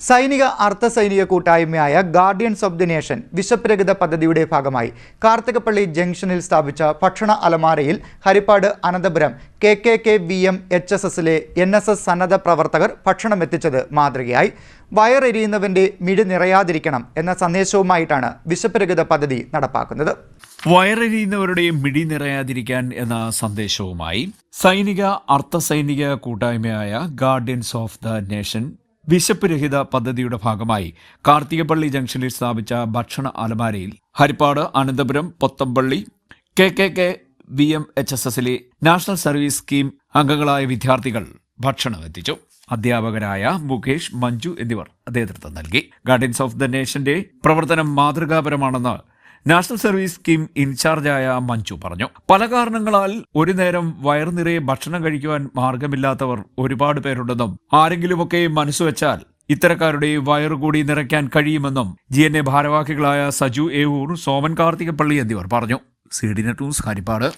സൈനിക അർദ്ധ സൈനിക കൂട്ടായ്മയായ ഗാർഡിയൻസ് ഓഫ് ദി നേഷൻ വിശപ്പരഹിത പദ്ധതിയുടെ ഭാഗമായി കാർത്തികപ്പള്ളി ജംഗ്ഷനിൽ സ്ഥാപിച്ച ഭക്ഷണ അലമാരയിൽ Haripad Ananthapuram K K K V M H S എസിലെ എൻ എസ് എസ് സന്നദ്ധ പ്രവർത്തകർ ഭക്ഷണം എത്തിച്ചത് മാതൃകയായി. വയറെരിയുന്നവന്റെ മിഴി നിറയാതിരിക്കണം എന്ന സന്ദേശവുമായിട്ടാണ് വിശപ്പരഹിത പദ്ധതി നടപ്പാക്കുന്നത്. വയറെരിയുന്നവരുടെ മിടി നിറയാതിരിക്കാൻ എന്ന സന്ദേശവുമായി സൈനിക അർദ്ധസൈനിക കൂട്ടായ്മയായ ഗാർഡിയൻസ് ഓഫ് ദ നേഷൻ വിശപ്പ് രഹിത പദ്ധതിയുടെ ഭാഗമായി കാർത്തികപ്പള്ളി ജംഗ്ഷനിൽ സ്ഥാപിച്ച ഭക്ഷണ അലമാരയിൽ Haripad Ananthapuram Pothampally K K K V M H S എസിലെ നാഷണൽ സർവീസ് സ്കീം അംഗങ്ങളായ വിദ്യാർത്ഥികൾ ഭക്ഷണം എത്തിച്ചു. അധ്യാപകരായ മുകേഷ് മഞ്ജു എന്നിവർ നേതൃത്വം നൽകി. ഗാർഡൻസ് ഓഫ് ദ നേഷന്റെ പ്രവർത്തനം മാതൃകാപരമാണെന്ന് നാഷണൽ സർവീസ് സ്കീം ഇൻചാർജായ മഞ്ജു പറഞ്ഞു. പല കാരണങ്ങളാൽ ഒരു നേരം വയറുനിറയെ ഭക്ഷണം കഴിക്കുവാൻ മാർഗമില്ലാത്തവർ ഒരുപാട് പേരുണ്ടെന്നും ആരെങ്കിലുമൊക്കെ മനസ്സുവെച്ചാൽ ഇത്തരക്കാരുടെ വയറുകൂടി നിറയ്ക്കാൻ കഴിയുമെന്നും ജി എൻ എ ഭാരവാഹികളായ സജു ഏവൂർ സോമൻ കാർത്തികപ്പള്ളി എന്നിവർ പറഞ്ഞു. C D news Haripad.